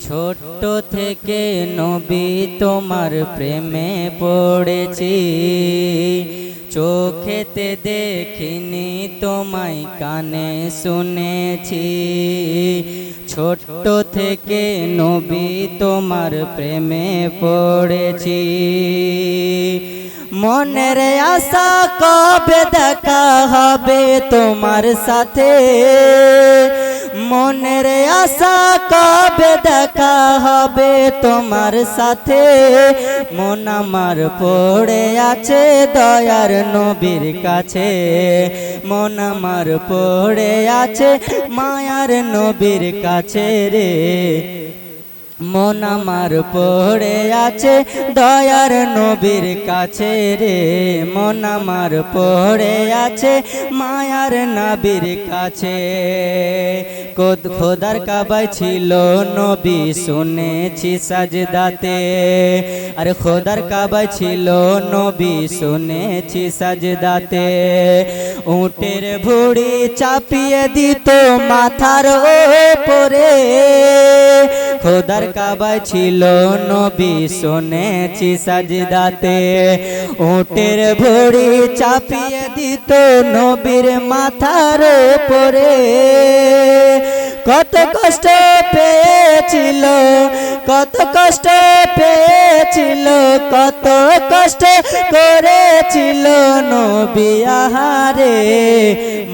ছোট্ট থেকে নবী তোমার প্রেমে পড়েছি। চোখেতে দেখিনি, তোমায় কানে শুনেছি। ছোট্ট থেকে নবী তোমার প্রেমে পড়েছি। মনের আশা কবে দেখা হবে তোমার সাথে? মনের আশা কবে দেখা হবে তোমার সাথে? মন আমার পড়ে আছে দয়ার নবীর কাছে। মন আমার পড়ে আছে মায়ার নবীর কাছে রে। মন আমার পড়ে আছে, দয়ার নবীর কাছে রে। মন আমার পড়ে আছে, মায়ার নবীর কাছে। কোদ খোদার কাবাই ছিল নবী, শুনেছি সাজদাতে। আর খোদার কাবাই ছিল নবী, শুনেছি সাজদাতে। উটের ভুড়ি চাপিয়ে দিত মাথার ওপরে। খোদার কাবায় ছিল নবী, শুনেছি সাজদাতে। উটের ভুড়ি চাপিয়ে দিত নবীর মাথার উপরে। কত কষ্ট পেয়েছিল, কত কষ্ট পেয়েছিল, কত কষ্ট করেছিল নবী আহারে।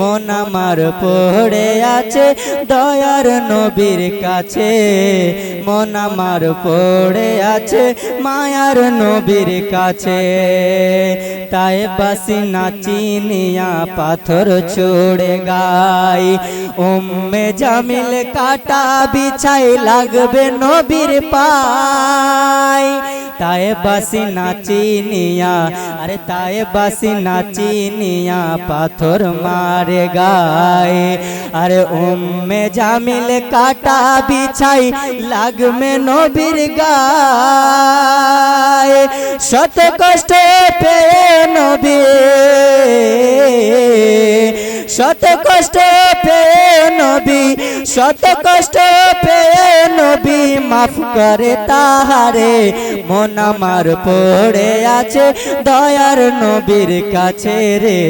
মন আমার পড়ে আছে, দয়ার নবীর কাছে। মন আমার পড়ে আছে, মায়ার নবীর কাছে। তাই বাসি নাচিনিয়া পাথর ছোড়ে গাই। উম্মে জামিল কাটা বিছাই লাগবে নবীর পাই। তাই বাসি নাচিনিয়া আরে তাই বাসি নাচিনিয়া পাথর মারে গায়ে, আরে উম্মে জামিল কাটা বিছাই লাগবে নবীর গায়ে। শত কষ্ট পেয়ে নবী, শত কষ্ট পেয়ে নবী, শত কষ্ট পেয়ে নবী। মাফ করে তাহারে, মন আমার পড়ে আছে, দয়ার নবীর কাছে রে।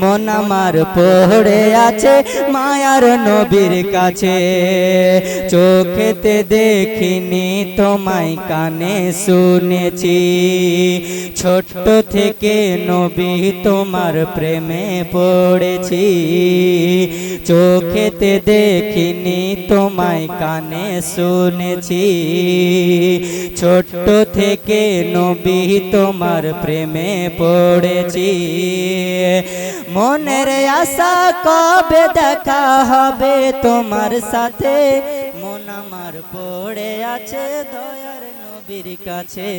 মন আমার পড়ে আছে, মায়ার নবীর কাছে। চোখেতে দেখিনি, তোমায় কানে শুনেছি। ছোট্ট থেকে নবী, তোমার প্রেমে পড়েছি। চোখেতে দেখিনি, তোমায় কানে শুনেছি। ছোট্ট থেকে নবী তোমার প্রেমে পড়েছি। মনের আশা কবে দেখা হবে তোমার সাথে? মন আমার পড়ে আছে দয়ার নবীর কাছে।